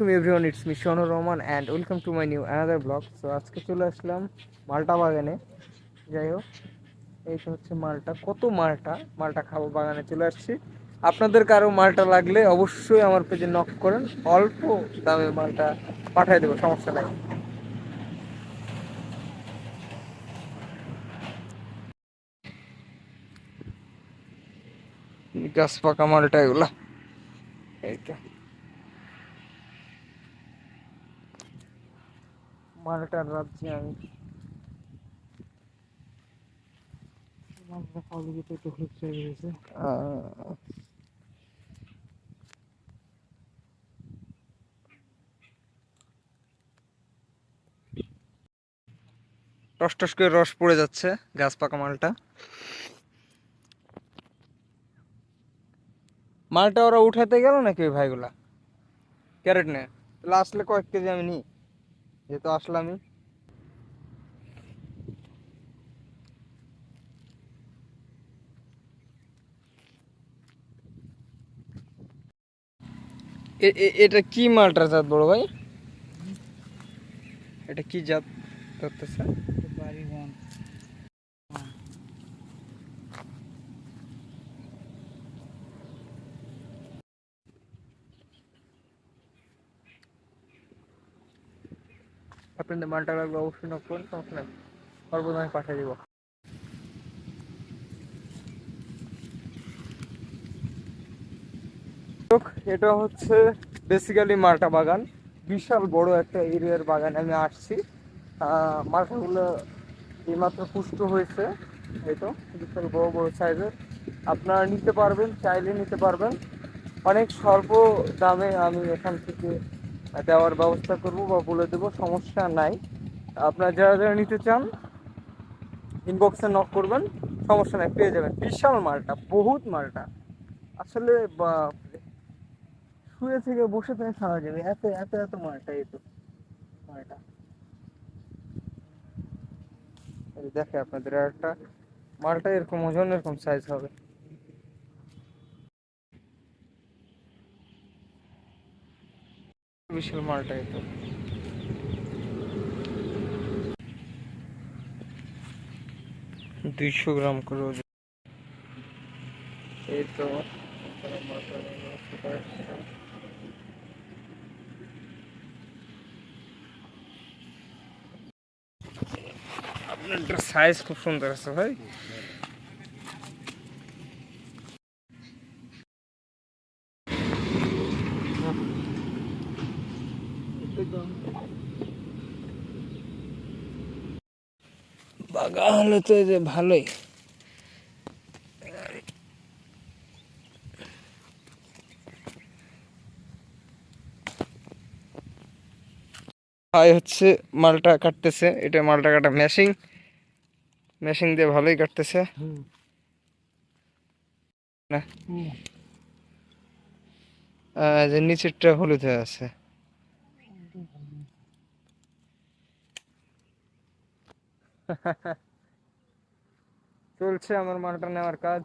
Welcome everyone it's me শোনো Rahman and welcome to my new another blog so আজকে চলে আসলাম মালটা বাগানে। যাই হোক, এই হচ্ছে মালটা। কত মালটা? মালটা খাব, বাগানে চলে আসছি। আপনাদের কারও মালটা লাগলে অবশ্যই আমার পেজে নক করেন। অল্প দামে মালটা পাঠিয়ে দেবো, সমস্যা নাই। গাছ পাকা মালটা এগুলা। এইটা মালটার রাজ্যে আমি টস টস করে রস পড়ে যাচ্ছে গাছ পাকা মালটা। মালটা ওরা উঠাতে গেল নাকি ওই ভাইগুলা? ক্যারেট নে। তাহলে আসলে কয়েক কেজি আমি নিই। যেহেতু আসলামই এটা কি মালটার জাত বড় ভাই? এটা কি জাত ধরতেছে? আপনাদের মালটা লাগবে অবশ্যই নক করুন, সমস্যা নেই। সর্বদা আমি পাঠিয়ে দিব। এটা হচ্ছে বেসিক্যালি মালটা বাগান। বিশাল বড় একটা এরিয়ার বাগানে আমি আসছি। মালটাগুলো এইমাত্র পুষ্ট হয়েছে। এই তো, বিশাল বড় বড় সাইজের আপনারা নিতে পারবেন, চাইলে নিতে পারবেন। অনেক স্বল্প দামে আমি এখান থেকে দেওয়ার ব্যবস্থা করব বা বলে দেবো, সমস্যা নাই। আপনারা যারা যারা নিতে চান ইনবক্সে নক করবেন, সমস্যা নাই, পেয়ে যাবেন। বিশাল মালটা, বহুত মালটা। আসলে শুয়ে থেকে বসে থেকে খাওয়া যাবে, এত এত এত মালটা এই তো, মালটা। দেখে আপনাদের একটা, মালটা এরকম ওজন, এরকম সাইজ হবে। বিশাল মালটা এই তো দুইশো গ্রাম করে ওজন এই তো আপনার সাইজ খুব সুন্দর আছে ভাই বাগা হলে তো যে ভালোই। ভাই হচ্ছে মালটা কাটতেছে। এটা মালটা কাটা মেশিং মেশিং দিয়ে ভালোই কাটতেছে। না। যে নিচেরটা হলুদ হয়ে আছে। চলছে আমার মালটা নেওয়ার কাজ।